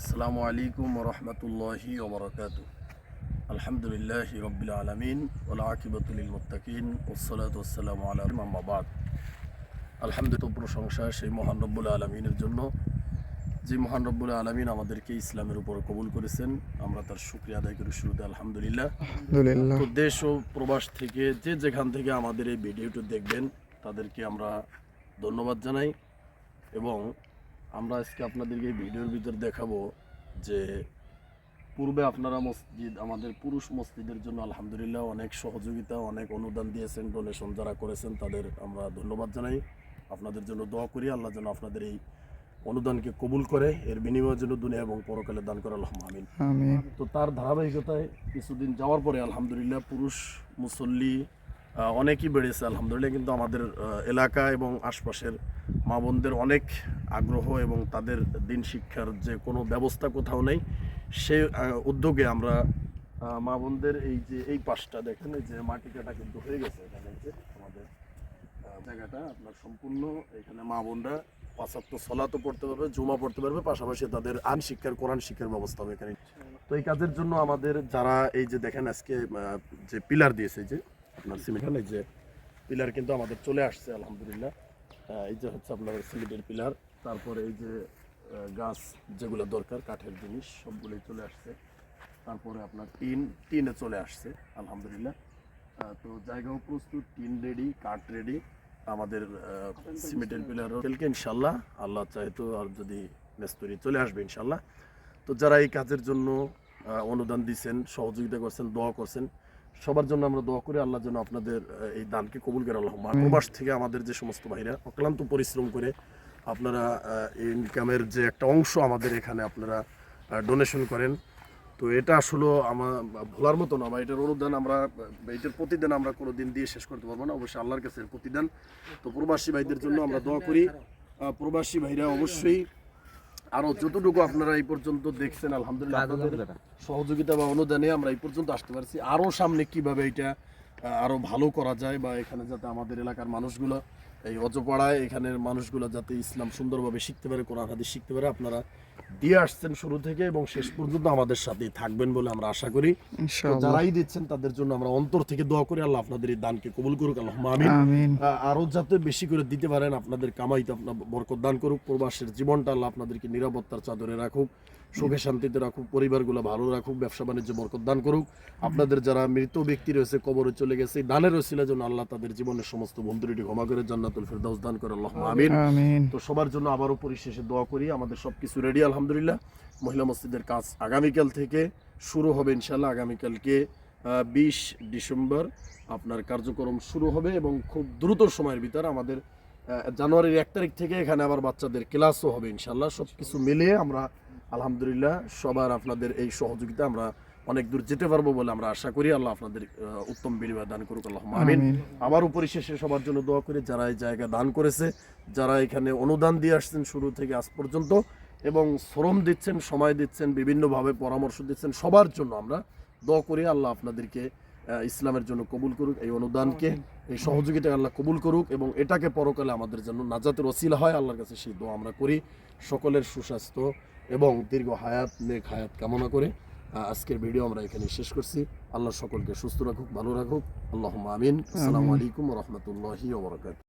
আসসালামু আলাইকুম রহমতুল্লাহি ওবরাকাত আলহামদুলিল্লাহ রবিল আলমিন ওলা আকিবতুল মুত্তাকিন ওসলাত ওসালাম আলম আম্মাবাদ আলহামদুলিল্লাহ প্রশংসা সেই মহান রব্বুল আলমিনের জন্য। যে মহান রব্বুল আলমিন আমাদেরকে ইসলামের উপর কবুল করেছেন আমরা তার শুক্রিয়া আদায় করি শুরুতে আলহামদুলিল্লাহ। আলহামদুলিল্লাহ। তো দেশ ও প্রবাস থেকে যে যেখান থেকে আমাদের এই ভিডিওটি দেখবেন তাদেরকে আমরা ধন্যবাদ জানাই এবং আমরা আজকে আপনাদেরকে এই ভিডিওর ভিতর দেখাবো যে পূর্বে আপনারা মসজিদ আমাদের পুরুষ মসজিদের জন্য আলহামদুলিল্লাহ অনেক সহযোগিতা অনেক অনুদান দিয়েছেন ডোনেশন যারা করেছেন তাদের আমরা ধন্যবাদ জানাই। আপনাদের জন্য দোয়া করি আল্লাহ যেন আপনাদের এই অনুদানকে কবুল করে এর বিনিময়ের জন্য দুনিয়া এবং পরকালে দান করে আল্লাহ আমিন। তো তার ধারাবাহিকতায় কিছুদিন যাওয়ার পরে আলহামদুলিল্লাহ পুরুষ মুসল্লি অনেকই বেড়েছে, আলহামদুলিল্লাহ। কিন্তু আমাদের এলাকা এবং আশপাশের মা বোনদের অনেক আগ্রহ এবং তাদের দিন শিক্ষার যে কোনো ব্যবস্থা কোথাও নেই, সে উদ্যোগে আমরা মা বোনদের এই যে, এই পাশটা দেখেন যে মাটি কাটা কিন্তু হয়ে গেছে। এখানে যে আমাদের জায়গাটা, আপনার সম্পূর্ণ এখানে মা বোনরা পাঁচাত্ত সলাতো পড়তে পারবে, জুমা পড়তে পারবে, পাশাপাশি তাদের আন শিক্ষার, কোরআন শিক্ষার ব্যবস্থা হবে এখানে। তো এই কাজের জন্য আমাদের যারা এই যে দেখেন আজকে যে পিলার দিয়েছে যে আপনার সিমেন্ট। এই যে পিলার কিন্তু আমাদের চলে আসছে, আলহামদুলিল্লাহ। এই যে হচ্ছে আপনার সিমেন্টের পিলার, তারপরে এই যে গাছ যেগুলো দরকার, কাঠের জিনিস, সবগুলোই চলে আসছে। তারপরে আপনার টিন টিনে চলে আসছে, আলহামদুলিল্লাহ। তো জায়গাও প্রস্তুত, টিন রেডি, কাঠ রেডি। আমাদের সিমেন্টের পিলার হোটেলকে ইনশাল্লাহ, আল্লাহ চাহে তো আর যদি মেস্তরি চলে আসবে ইনশাল্লাহ। তো যারা এই কাজের জন্য অনুদান দিচ্ছেন সহযোগিতা করছেন, দোয়া করছেন সবার জন্য আমরা দোয়া করি, আল্লাহ যেন আপনাদের এই দানকে কবুল করে আল্লাহ। প্রবাস থেকে আমাদের যে সমস্ত ভাইরা, অক্লান্ত পরিশ্রম করে আপনারা ইনকামের যে একটা অংশ আমাদের এখানে আপনারা ডোনেশন করেন। তো এটা আসলে আমার, ভোলার মতো না বা এটার অনুদান আমরা, এটার প্রতিদান আমরা কোনো দিন দিয়ে শেষ করতে পারব না। অবশ্যই আল্লাহর কাছে প্রতিদান। তো প্রবাসী ভাইদের জন্য আমরা দোয়া করি। প্রবাসী ভাইরা অবশ্যই আরও যতটুকু আপনারা এই পর্যন্ত দেখছেন আলহামদুলিল্লাহ আপনাদের সহযোগিতা বা অনুদানে আমরা এই পর্যন্ত আসতে পারছি। আরও সামনে কীভাবে এটা আরও ভালো করা যায় বা এখানে যাতে আমাদের এলাকার মানুষগুলো এই অজপাড়ায় এখানের মানুষগুলো যাতে ইসলাম সুন্দরভাবে শিখতে পারে কোরআন হাদিস শিখতে পারে আপনারা দিয়ে আসছেন শুরু থেকে এবং শেষ পর্যন্ত আমাদের সাথেই থাকবেন বলে আমরা আশা করি। যারাই দিচ্ছেন তাদের জন্য আমরা অন্তর থেকে দোয়া করি আল্লাহ আপনাদের এই দানকে কবুল করুক আল্লাহ আমিন। আরও যাতে বেশি করে দিতে পারেন আপনাদের কামাইতে আপনার বরকত দান করুক প্রবাসের জীবনটা আল্লাহ আপনাদেরকে নিরাপত্তার চাদরে রাখুক সুখে শান্তিতে রাখুক পরিবারগুলো ভালো রাখুক ব্যবসা বাণিজ্য বরকত দান করুক। আপনাদের যারা মৃত ব্যক্তি রয়েছে কবরে চলে গেছে দানের রসিলা যেন আল্লাহ তাদের জীবনের সমস্ত বন্ধুরিটি ক্ষমা করে জান্নাতুল ফেরদাউস দান করে আল্লাহ আমিন। আমিন। তো সবার জন্য আবারও পরিশেষে দোয়া করি আমাদের সব কিছু রেডি আলহামদুলিল্লাহ। মহিলা মসজিদের কাজ আগামীকাল থেকে শুরু হবে ইনশাল্লাহ আগামীকালকে বিশ ডিসেম্বর আপনার কার্যক্রম শুরু হবে এবং খুব দ্রুত সময়ের ভিতর আমাদের জানুয়ারির এক তারিখ থেকে এখানে আবার বাচ্চাদের ক্লাসও হবে ইনশাল্লাহ সব কিছু মিলিয়ে আমরা আলহামদুলিল্লাহ সবার আপনাদের এই সহযোগিতা আমরা অনেক দূর যেতে পারব বলে আমরা আশা করি। আল্লাহ আপনাদের উত্তম বিনিময় দান করুক আল্লাহ আমিন। আবারও পরিশেষে সবার জন্য দোয়া করি যারা এই জায়গা দান করেছে যারা এখানে অনুদান দিয়ে আসছেন শুরু থেকে আজ পর্যন্ত এবং শ্রম দিচ্ছেন সময় দিচ্ছেন বিভিন্নভাবে পরামর্শ দিচ্ছেন সবার জন্য আমরা দোয়া করি। আল্লাহ আপনাদেরকে ইসলামের জন্য কবুল করুক এই অনুদানকে এই সহযোগিতা আল্লাহ কবুল করুক এবং এটাকে পরকালে আমাদের জন্য নাজাতের ওসিলা হয়। আল্লাহর কাছে সেই দোয়া আমরা করি। সকলের সুস্বাস্থ্য এবং দীর্ঘ হায়াত নেক হায়াত কামনা করে। আজকের ভিডিও আমরা এখানে শেষ করছি। আল্লাহ সকলকে সুস্থ রাখুক ভালো রাখুক। আল্লাহ আমিন। আসসালামু আলাইকুম রহমতুল্লাহি ওবরাকাত